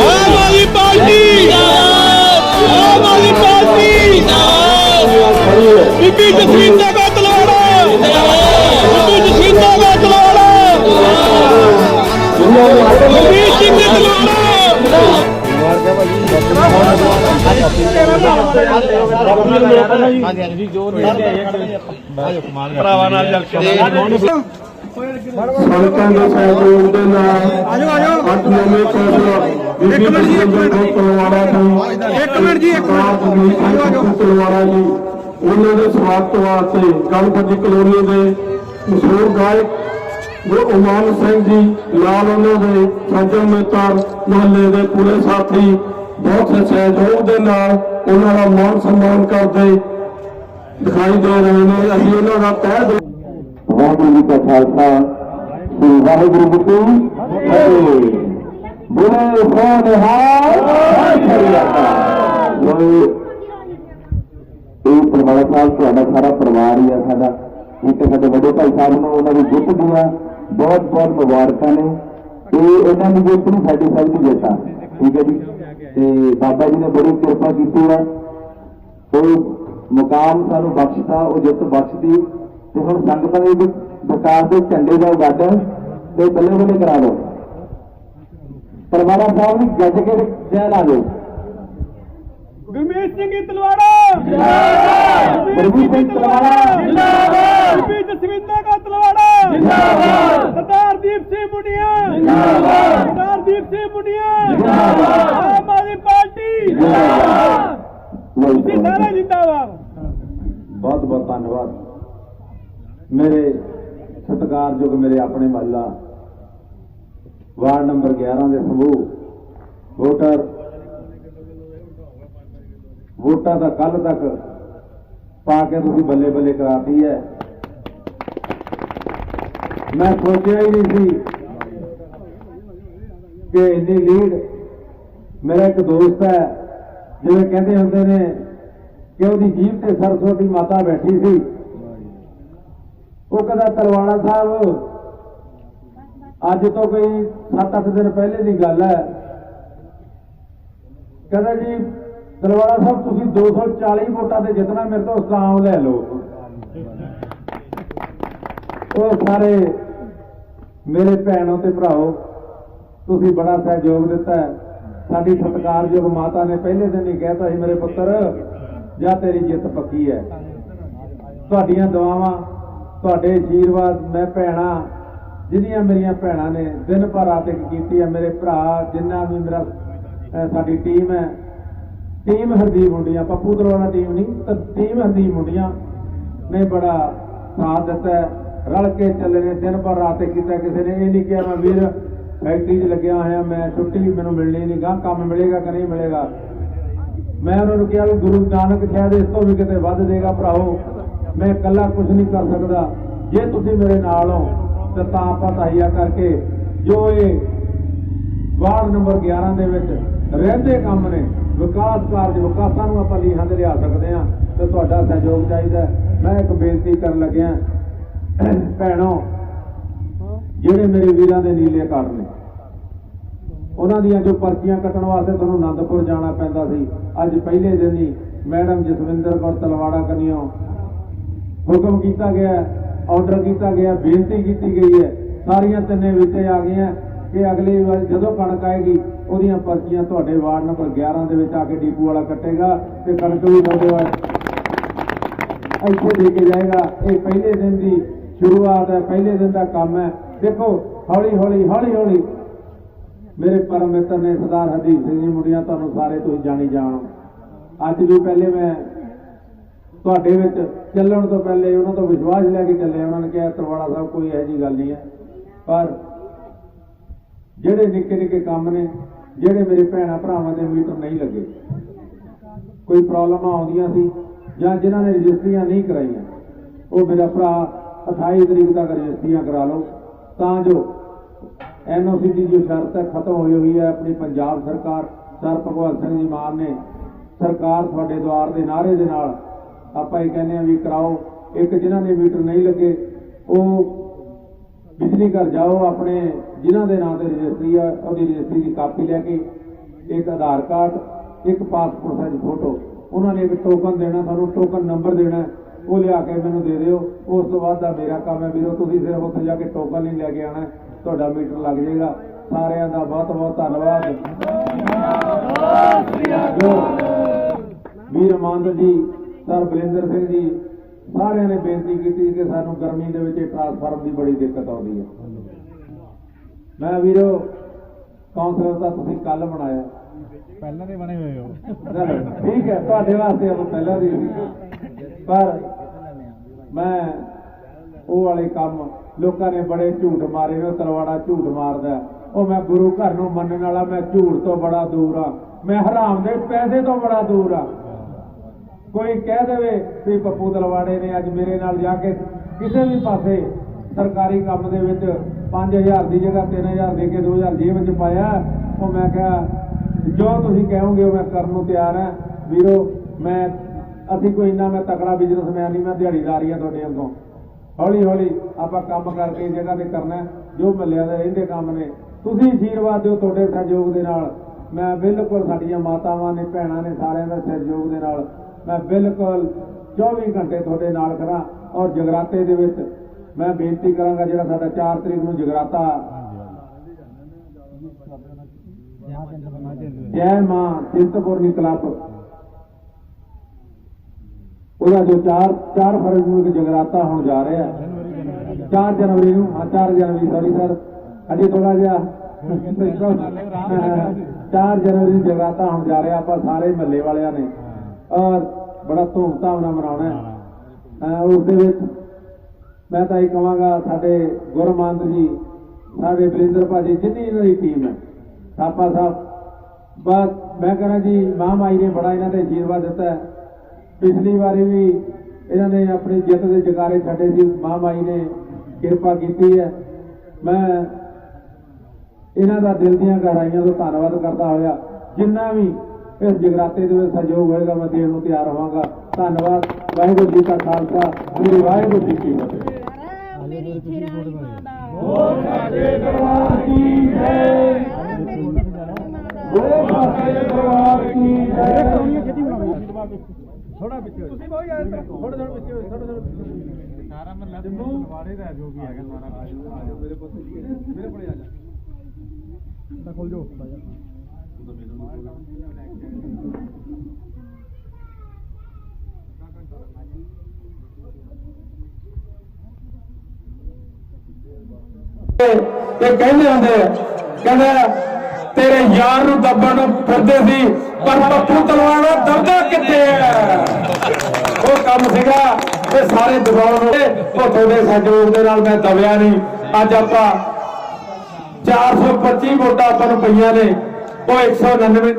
ਆਮ Aadmi party ਆਮ Aadmi party ਬੀਬੀ ਜਸਵਿੰਦਰ ਦਾ ਤਲਵਾੜਾ ਬੀਬੀ ਜਸਵਿੰਦਰ ਦਾ ਤਲਵਾੜਾ ਬੀਬੀ ਸਿੰਘ ਦਾ ਤਲਵਾੜਾ ਸੜਕਾਂ ਦੇ ਸਹਿਯੋਗ ਦੇ ਨਾਲ ਆਜੋ ਆਜੋ। ਅੱਠ ਨਵੇਂ ਕੌਂਸਲਰ ਇੱਕ ਮਿੰਟ ਜੀ ਇੱਕ ਮਿੰਟ। ਤਲਵਾੜਾ ਤੋਂ ਇੱਕ ਮਿੰਟ ਜੀ ਇੱਕ ਮਿੰਟ। ਆਜੋ ਆਜੋ। ਤਲਵਾੜਾ ਜੀ ਉਹਨਾਂ ਦੇ ਸਵਾਗਤ ਵਾਸਤੇ ਗਣਪਤੀ ਕਲੋਨੀ ਦੇ ਮਸ਼ਹੂਰ ਗਾਇਕ ਜੋ ਉਮਾਨ ਸਿੰਘ ਜੀ ਨਾਲ ਉਹਨਾਂ ਦੇ ਸੱਜਣ ਮਿੱਤਰ ਮੁਹੱਲੇ ਦੇ ਪੂਰੇ ਸਾਥੀ ਬਹੁਤ ਸਹਿਯੋਗ ਦੇ ਨਾਲ ਉਹਨਾਂ ਦਾ ਮਾਨ ਸਨਮਾਨ ਕਰਦੇ ਦਿਖਾਈ ਦੇ ਰਹੇ ਨੇ। ਅਸੀਂ ਉਹਨਾਂ ਦਾ ਤਹਿ ਦਿਲੋਂ ਵਾਹਿਗੁਰੂ ਜੀ ਕਾ ਖਾਲਸਾ ਸ੍ਰੀ ਵਾਹਿਗੁਰੂ ਜੀ ਕੀ ਫਤਿਹ। ਬੋਲੇ ਸੋਨੇ ਹਾਲ ਇਹ ਪਰਮਾਤਮਾ ਸਾਹਿਬ ਤੁਹਾਡਾ ਸਾਰਾ ਪਰਿਵਾਰ ਹੀ ਆ ਸਾਡਾ। ਇੱਕ ਸਾਡੇ ਵੱਡੇ ਭਾਈ ਸਾਹਿਬ ਨੂੰ ਉਹਨਾਂ ਦੀ ਜਿੱਤ ਦੀਆਂ ਬਹੁਤ ਬਹੁਤ ਮੁਬਾਰਕਾਂ ਨੇ। ਇਹ ਇਹਨਾਂ ਦੀ ਜਿੱਤ ਨਹੀਂ ਸਾਡੀ ਸਭ ਦੀ ਜਿੱਤ ਆ। ਠੀਕ ਹੈ ਜੀ? ਤੇ ਬਾਬਾ ਜੀ ਨੇ ਬੜੀ ਕਿਰਪਾ ਕੀਤੀ ਆ। ਉਹ ਮੁਕਾਮ ਸਾਨੂੰ ਬਖਸ਼ਤਾ ਉਹ ਜਿੱਤ ਬਖਸ਼ਦੀ। ਤੇ ਹੁਣ ਸੰਗਤਾਂ ਦੇ ਵੀ ਵਿਕਾਸ ਦੇ ਝੰਡੇ ਦਾ ਗੱਡ ਤੇ ਬੱਲੇ ਬੱਲੇ ਕਰਾ ਦਿਓ ਪਰਵਾਰਾ ਸਾਹਿਬ ਨੂੰ ਗੱਜ ਕੇ ਜੈ ਲਾ ਦਿਓ ਗੁਰਮੀਤ ਸਿੰਘ ਤਲਵਾੜਾ। ਜਿੰਦਾਬਾਦ। ਗੁਰਮੀਤ ਸਿੰਘ ਤਲਵਾੜਾ। ਜਿੰਦਾਬਾਦ। ਬੀਬੀ ਜਸਵਿੰਦਰ ਦਾ ਤਲਵਾੜਾ। ਜਿੰਦਾਬਾਦ। ਸਰਦਾਰ ਦੀਪ ਸਿੰਘ ਮੁੰਡੀਆਂ। ਜਿੰਦਾਬਾਦ। ਸਰਦਾਰ ਦੀਪ ਸਿੰਘ ਮੁੰਡੀਆਂ। ਜਿੰਦਾਬਾਦ। ਆਮ ਆਦਮੀ ਪਾਰਟੀ। ਤੁਸੀਂ ਸਾਰੇ ਜਿੰਦਾਬਾਦ। ਬਹੁਤ ਬਹੁਤ ਧੰਨਵਾਦ। ਮੇਰੇ ਸਤਿਕਾਰਯੋਗ ਮੇਰੇ ਆਪਣੇ ਮਹੱਲਾ। ਵਾਰਡ ਨੰਬਰ 11 ਦੇ ਸਮੂਹ। ਵੋਟਰ, ਵੋਟਾਂ ਦਾ ਕੱਲ ਤੱਕ ਪਾ ਕੇ ਤੁਸੀਂ ਬੱਲੇ ਬੱਲੇ ਕਰਾਤੀ ਹੈ। ਮੈਂ ਸੋਚਿਆ ਹੀ ਨਹੀਂ ਸੀ ਕਿ ਇੰਨੀ ਲੀਡ ਮੇਰਾ ਇੱਕ ਦੋਸਤ ਹੈ, ਜਿਵੇਂ ਕਹਿੰਦੇ ਹੁੰਦੇ ਨੇ ਕਿ ਉਹਦੀ ਜੀਭ ਤੇ ਸਰਸਵਤੀ ਮਾਤਾ ਬੈਠੀ ਸੀ। ਉਹ ਕਹਿੰਦਾ ਤਲਵਾੜਾ ਸਾਹਿਬ, ਅੱਜ ਤੋਂ ਕੋਈ 7-8 ਦਿਨ ਪਹਿਲੇ ਦੀ ਗੱਲ ਹੈ। ਕਹਿੰਦਾ ਜੀ ਤਲਵਾੜਾ ਸਾਹਿਬ, ਤੁਸੀਂ 240 ਵੋਟਾਂ ਤੇ ਜਿੱਤਣਾ ਮੇਰੇ ਤੋਂ ਇਸਲਾਮ ਲੈ ਲਓ। ਉਹ ਸਾਰੇ ਮੇਰੇ ਭੈਣੋ ਤੇ ਭਰਾਓ, ਤੁਸੀਂ ਬੜਾ ਸਹਿਯੋਗ ਦਿੱਤਾ ਸਾਡੀ ਸਤਿਕਾਰਯੋਗ ਮਾਤਾ ਨੇ ਪਹਿਲੇ ਦਿਨ ਹੀ ਕਹਿਤਾ ਸੀ, ਮੇਰੇ ਪੁੱਤਰ, ਜਾਂ ਤੇਰੀ ਜਿੱਤ ਪੱਕੀ ਹੈ। ਤੁਹਾਡੀਆਂ ਦੁਆਵਾਂ ਤੁਹਾਡੇ ਆਸ਼ੀਰਵਾਦ ਮੈਂ ਭੈਣਾ, ਜਿੰਨੀਆਂ ਮੇਰੀਆਂ ਭੈਣਾਂ ਨੇ, ਦਿਨ ਭਰ ਰਾਤ ਇੱਕ ਕੀਤੀ ਹੈ ਮੇਰੇ ਭਰਾ, ਜਿੰਨਾ ਵੀ ਮੇਰਾ ਸਾਡੀ ਟੀਮ ਹੈ। ਟੀਮ ਹਰਦੀਪ ਮੁੰਡੀਆਂ ਪੱਪੂ ਦਰਵਾਨਾ ਟੀਮ ਨਹੀਂ, ਤਾਂ ਟੀਮ ਹਰਦੀਪ ਮੁੰਡੀਆਂ ਨੇ ਬੜਾ ਸਾਥ ਦਿੱਤਾ ਰਲ ਕੇ ਚੱਲੇ ਨੇ, ਦਿਨ ਭਰ ਰਾਤ ਇੱਕ ਕੀਤਾ ਕਿਸੇ ਨੇ। ਇਹ ਨਹੀਂ ਕਿਹਾ ਮੈਂ, ਵੀਰ ਫੈਕਟਰੀ 'ਚ ਲੱਗਿਆ ਹੋਇਆ ਮੈਂ, ਛੁੱਟੀ ਮੈਨੂੰ ਮਿਲਣੀ ਨਹੀਂ ਗਾ ਕੰਮ ਮਿਲੇਗਾ ਕਿ ਨਹੀਂ ਮਿਲੇਗਾ? ਮੈਂ ਉਹਨਾਂ ਨੂੰ ਕਿਹਾ ਵੀ ਗੁਰੂ ਨਾਨਕ ਸ਼ਾਇਦ ਇਸ ਤੋਂ ਵੀ ਕਿਤੇ ਵੱਧ ਦੇਗਾ ਭਰਾਓ। ਮੈਂ ਇਕੱਲਾ ਕੁਝ ਨਹੀਂ ਕਰ ਸਕਦਾ। ਜੇ ਤੁਸੀਂ ਮੇਰੇ ਨਾਲ ਹੋ, ਤਾਂ ਤਾਂ ਆਪਾਂ ਤਹੀਆ ਕਰਕੇ ਜੋ ਇਹ ਵਾਰਡ ਨੰਬਰ 11 ਦੇ ਵਿੱਚ ਰਹਿੰਦੇ ਕੰਮ ਨੇ, ਵਿਕਾਸ ਕਾਰਜ ਵਿਕਾਸਾਂ ਨੂੰ ਆਪਾਂ ਲੀਹਾਂ ਤੇ ਲਿਆ ਸਕਦੇ ਹਾਂ, ਤੇ ਤੁਹਾਡਾ ਸਹਿਯੋਗ ਚਾਹੀਦਾ ਮੈਂ ਇੱਕ ਬੇਨਤੀ ਕਰਨ ਲੱਗਿਆ, ਭੈਣੋ, ਜਿਹੜੇ ਮੇਰੇ ਵੀਰਾਂ ਦੇ ਨੀਲੇ ਕਾਰਡ ਨੇ, ਉਹਨਾਂ ਦੀਆਂ ਜੋ ਪਰਚੀਆਂ ਕੱਟਣ ਵਾਸਤੇ ਤੁਹਾਨੂੰ ਆਨੰਦਪੁਰ ਜਾਣਾ ਪੈਂਦਾ ਸੀ, ਅੱਜ ਪਹਿਲੇ ਦਿਨ ਹੀ ਮੈਡਮ ਜਸਵਿੰਦਰ ਕੌਰ ਤਲਵਾੜਾ ਕਨੀਓ ਹੁਕਮ ਕੀਤਾ ਗਿਆ ਆਰਡਰ ਕੀਤਾ ਗਿਆ ਬੇਨਤੀ ਕੀਤੀ ਗਈ ਹੈ। ਸਾਰੀਆਂ ਤਿੰਨੇ ਵਿੱਚੇ ਆ ਗਈਆਂ ਕਿ ਅਗਲੀ ਵਾਰ ਜਦੋਂ ਕਣਕ ਆਏਗੀ, ਉਹਦੀਆਂ ਪਰਚੀਆਂ ਤੁਹਾਡੇ ਵਾਰਡ ਨੰਬਰ 11 ਦੇ ਵਿੱਚ ਆ ਕੇ ਡੀਪੂ ਵਾਲਾ ਕੱਟੇਗਾ ਤੇ ਕਣਕ ਵੀ ਤੁਹਾਡੇ ਵਾਰ ਇੱਥੇ ਦੇ ਕੇ ਜਾਏਗਾ। ਇਹ ਪਹਿਲੇ ਦਿਨ ਦੀ ਸ਼ੁਰੂਆਤ ਹੈ, ਪਹਿਲੇ ਦਿਨ ਦਾ ਕੰਮ ਹੈ। ਦੇਖੋ, ਹੌਲੀ ਹੌਲੀ ਹੌਲੀ ਹੌਲੀ ਮੇਰੇ ਪਰਮ ਮਿੱਤਰ ਨੇ ਸਰਦਾਰ ਹਰਦੀਪ ਸਿੰਘ ਜੀ ਮੁੰਡਿਆਂ, ਤੁਹਾਨੂੰ ਸਾਰੇ ਤੁਸੀਂ ਜਾਣੀ ਜਾਣੋ। ਅੱਜ ਵੀ ਪਹਿਲੇ ਮੈਂ ਤੁਹਾਡੇ ਵਿੱਚ ਚੱਲਣ ਤੋਂ ਪਹਿਲੇ ਉਹਨਾਂ ਤੋਂ ਵਿਸ਼ਵਾਸ ਲੈ ਕੇ ਚੱਲੇ ਉਹਨਾਂ ਨੇ ਕਿਹਾ ਤਰਵਾੜਾ ਸਾਹਿਬ, ਕੋਈ ਇਹੋ ਜਿਹੀ ਗੱਲ ਨਹੀਂ ਹੈ। ਪਰ ਜਿਹੜੇ ਨਿੱਕੇ ਨਿੱਕੇ ਕੰਮ ਨੇ, ਜਿਹੜੇ ਮੇਰੇ ਭੈਣਾ ਭਰਾਵਾਂ ਦੇ ਮੀਟਰ ਨਹੀਂ ਲੱਗੇ, ਕੋਈ ਪ੍ਰੋਬਲਮਾਂ ਆਉਂਦੀਆਂ ਸੀ ਜਾਂ ਜਿਨ੍ਹਾਂ ਨੇ ਰਜਿਸਟਰੀਆਂ ਨਹੀਂ ਕਰਾਈਆਂ, ਉਹ ਮੇਰਾ ਭਰਾ 28 ਤਰੀਕ ਤੱਕ ਰਜਿਸਟਰੀਆਂ ਕਰਾ ਲਓ। ਤਾਂ ਜੋ ਐਨਓਸੀ ਦੀ ਜੋ ਸ਼ਰਤ ਹੈ, ਖਤਮ ਹੋਈ ਹੋਈ ਹੈ, ਆਪਣੀ ਪੰਜਾਬ ਸਰਕਾਰ, ਸਰ ਭਗਵੰਤ ਸਿੰਘ ਜੀ ਮਾਨ ਨੇ ਸਰਕਾਰ ਤੁਹਾਡੇ ਦੁਆਰ ਦੇ ਨਾਅਰੇ ਦੇ ਨਾਲ ਆਪਾਂ ਇਹ ਕਹਿੰਦੇ ਆ ਵੀ ਕਰਾਓ। ਇੱਕ ਜਿਨ੍ਹਾਂ ਨੇ ਮੀਟਰ ਨਹੀਂ ਲੱਗੇ ਉਹ ਬਿਜਲੀ ਘਰ ਜਾਓ ਆਪਣੇ ਜਿਨ੍ਹਾਂ ਦੇ ਨਾਂ ਤੇ ਰਜਿਸਟਰੀ ਆ ਉਹਦੀ ਰਜਿਸਟਰੀ ਦੀ ਕਾਪੀ ਲੈ ਕੇ ਇੱਕ ਆਧਾਰ ਕਾਰਡ ਇੱਕ ਪਾਸਪੋਰਟ ਸਾਈਜ਼ ਫੋਟੋ। ਉਹਨਾਂ ਨੇ ਇੱਕ ਟੋਕਨ ਦੇਣਾ ਤੁਹਾਨੂੰ ਟੋਕਨ ਨੰਬਰ ਦੇਣਾ ਉਹ ਲਿਆ ਕੇ ਮੈਨੂੰ ਦੇ ਦਿਓ। ਉਸ ਤੋਂ ਬਾਅਦ ਦਾ ਮੇਰਾ ਕੰਮ ਹੈ ਵੀਰੋ ਤੁਸੀਂ ਸਿਰਫ ਉੱਥੇ ਜਾ ਕੇ ਟੋਕਨ ਨਹੀਂ ਲੈ ਕੇ ਆਣਾ ਤੁਹਾਡਾ ਮੀਟਰ ਲੱਗ ਜਾਏਗਾ। ਸਾਰਿਆਂ ਦਾ ਬਹੁਤ ਬਹੁਤ ਧੰਨਵਾਦ ਵੀਰ ਮਾਨਦ ਜੀ ਸਰ ਬਲਿੰਦਰ ਸਿੰਘ ਜੀ ਸਾਰਿਆਂ ਨੇ ਬੇਨਤੀ ਕੀਤੀ ਕਿ ਸਾਨੂੰ ਗਰਮੀ ਦੇ ਵਿੱਚ ਇਹ ਟਰਾਂਸਫਾਰਮ ਦੀ ਬੜੀ ਦਿੱਕਤ ਆਉਂਦੀ ਹੈ। ਮੈਂ ਵੀਰੋ ਕਾਉਂਸਲਰ ਦਾ ਤੁਸੀਂ ਕੱਲ ਬਣਾਇਆ ਪਹਿਲਾਂ ਦੇ ਬਣੇ ਹੋਏ ਹੋ। ਠੀਕ ਹੈ ਤੁਹਾਡੇ ਵਾਸਤੇ ਉਹ ਪਹਿਲਾਂ ਦੀ ਪਰ ਮੈਂ ਉਹ ਵਾਲੇ ਕੰਮ ਲੋਕਾਂ ਨੇ ਬੜੇ ਝੂਠ ਮਾਰੇ ਨੇ ਤਲਵਾੜਾ ਝੂਠ ਮਾਰਦਾ। ਉਹ ਮੈਂ ਗੁਰੂ ਘਰ ਨੂੰ ਮੰਨਣ ਵਾਲਾ ਮੈਂ ਝੂਠ ਤੋਂ ਬੜਾ ਦੂਰ ਆ ਮੈਂ ਹਰਾਮ ਦੇ ਪੈਸੇ ਤੋਂ ਬੜਾ ਦੂਰ ਆ ਕੋਈ ਕਹਿ ਦੇਵੇ ਵੀ ਪੱਪੂ ਤਲਵਾੜੇ ਨੇ ਅੱਜ ਮੇਰੇ ਨਾਲ ਜਾ ਕੇ ਕਿਸੇ ਵੀ ਪਾਸੇ ਸਰਕਾਰੀ ਕੰਮ ਦੇ ਵਿੱਚ 5000 ਦੀ ਜਗ੍ਹਾ 3000 ਦੇ ਕੇ 2000 ਜੇਬ ਵਿੱਚ ਪਾਇਆ, ਉਹ ਮੈਂ ਕਿਹਾ, ਜੋ ਤੁਸੀਂ ਕਹੋਗੇ ਉਹ ਮੈਂ ਕਰਨ ਨੂੰ ਤਿਆਰ ਹਾਂ। ਵੀਰੋ, ਮੈਂ, ਅਸੀਂ ਕੋਈ ਇੰਨਾ ਮੈਂ ਤਕੜਾ ਬਿਜ਼ਨਸਮੈਨ ਨਹੀਂ, ਮੈਂ ਦਿਹਾੜੀਦਾਰੀ ਆ ਤੁਹਾਡੇ ਅੱਗੋਂ ਹੌਲੀ ਹੌਲੀ ਆਪਾਂ ਕੰਮ ਕਰਕੇ ਜਗ੍ਹਾ ਤੇ ਕਰਨਾ ਜੋ ਮੱਲਿਆ ਦੇ ਇਹਦੇ ਕੰਮ ਨੇ। ਤੁਸੀਂ ਆਸ਼ੀਰਵਾਦ ਦਿਓ ਤੁਹਾਡੇ ਸਹਿਯੋਗ ਦੇ ਨਾਲ। ਮੈਂ ਬਿਲਕੁਲ ਸਾਡੀਆਂ ਮਾਤਾਵਾਂ ਨੇ, ਭੈਣਾਂ ਨੇ ਸਾਰਿਆਂ ਦਾ ਸਹਿਯੋਗ ਦੇ ਨਾਲ ਮੈਂ ਬਿਲਕੁਲ 24 ਘੰਟੇ ਤੁਹਾਡੇ ਨਾਲ ਕਰਾਂ ਔਰ ਜਗਰਾਤੇ ਦੇ ਵਿੱਚ ਮੈਂ ਬੇਨਤੀ ਕਰਾਂਗਾ ਜਿਹੜਾ ਸਾਡਾ 4 ਤਰੀਕ ਨੂੰ ਜਗਰਾਤਾ ਜੈ ਮਾਂ ਚਿੰਤਪੁਰਨੀ ਕਲੱਬ। ਉਹਦਾ ਜੋ 4 4 ਫਰਵਰੀ ਨੂੰ ਜਗਰਾਤਾ ਹੋਣ ਜਾ ਰਿਹਾ। ਹੈ 4 ਜਨਵਰੀ ਨੂੰ ਹਾਂ 4 ਜਨਵਰੀ ਸੌਰੀ ਸਰ ਅਜੇ ਥੋੜਾ ਜਿਹਾ 4 ਜਨਵਰੀ ਜਗਰਾਤਾ ਹੋਣ ਜਾ ਰਿਹਾ ਆਪਾਂ ਸਾਰੇ ਮਹੱਲੇ ਵਾਲਿਆਂ ਨੇ। ਔਰ ਬੜਾ ਧੂਮਧਾਮ ਨਾਲ ਮਨਾਉਣਾ ਹੈ। ਉਸ ਦੇ ਵਿੱਚ ਮੈਂ ਤਾਂ ਇਹ ਕਹਾਂਗਾ ਸਾਡੇ ਗੁਰਮੰਤ ਜੀ ਸਾਡੇ ਬਲਿੰਦਰ ਭਾਜੀ ਜਿੰਨੀ ਇਹਨਾਂ ਦੀ ਟੀਮ ਹੈ ਥਾਪਾ ਸਾਹਿਬ ਬਸ ਮੈਂ ਕਹਿੰਦਾ ਜੀ ਮਾਂ ਮਾਈ ਨੇ ਬੜਾ ਇਹਨਾਂ ਤੇ ਆਸ਼ੀਰਵਾਦ ਦਿੱਤਾ ਪਿਛਲੀ ਵਾਰੀ ਵੀ ਇਹਨਾਂ ਨੇ ਆਪਣੀ ਜਿੱਤ ਦੇ ਜਕਾਰੇ ਛੱਡੇ ਸੀ ਮਾਂ ਮਾਈ ਨੇ ਕਿਰਪਾ ਕੀਤੀ ਹੈ। ਮੈਂ ਇਹਨਾਂ ਦਾ ਦਿਲ ਦੀਆਂ ਗਹਿਰਾਈਆਂ ਤੋਂ ਧੰਨਵਾਦ ਕਰਦਾ ਹੋਇਆ ਜਿੰਨਾ ਵੀ ਇਸ ਜਗਰਾਤੇ ਦੇ ਵਿੱਚ ਸਹਿਯੋਗ ਹੋਏਗਾ ਮੈਂ ਦੇਣ ਨੂੰ ਤਿਆਰ ਹੋਵਾਂਗਾ। ਧੰਨਵਾਦ ਵਾਹਿਗੁਰੂ ਜੀ ਕਾ ਖਾਲਸਾ ਸ੍ਰੀ ਵਾਹਿਗੁਰੂ ਜੀ ਕੀ ਫਤਿਹ। ਮੇਰੀ ਛੇਰਾਂ ਮਾਂ ਦਾ। ਬੋਲ ਸਾਡੇ ਦਰਬਾਰ ਕੀ ਜੈ ਮੇਰੀ ਛੇਰਾਂ ਮਾਂ ਦਾ ਬੋਲ ਸਾਡੇ ਦਰਬਾਰ ਕੀ ਜੈ ਥੋੜਾ ਪਿੱਛੇ ਤੁਸੀਂ ਬਹੁਤ ਯਾਰ ਥੋੜਾ ਥੋੜਾ ਪਿੱਛੇ ਥੋੜਾ ਥੋੜਾ ਪਿੱਛੇ ਸਾਰਾ ਮਤਲਬ ਤਲਵਾੜੇ ਦਾ ਜੋ ਵੀ ਹੈਗਾ ਸਾਰਾ ਆ ਜਾਓ ਮੇਰੇ ਕੋਲ ਮੇਰੇ ਕੋਲ ਆ ਜਾ। ਤਾਂ ਖੋਲ ਜੋ ਤੇ ਕਹਿੰਦੇ ਹੁੰਦੇ ਕਹਿੰਦਾ ਤੇਰੇ ਯਾਰ ਨੂੰ ਦੱਬਣ ਨੂੰ ਫਿਰਦੇ ਸੀ ਪਰ ਪੱਪੂ ਤਲਵਾੜਾ ਦਬਦਾ ਕਿੱਥੇ ਹੈ ਉਹ ਕੰਮ ਸੀਗਾ ਇਹ ਸਾਰੇ ਦਬਾਉਣ ਨੂੰ ਉਹ ਤੁਹਾਡੇ ਸਹਿਯੋਗ ਦੇ ਨਾਲ ਮੈਂ ਦਬਿਆ ਨਹੀਂ। ਅੱਜ ਆਪਾਂ 425 ਵੋਟਾਂ ਆਪਾਂ ਨੂੰ ਪਈਆਂ ਨੇ। ਉਹ 199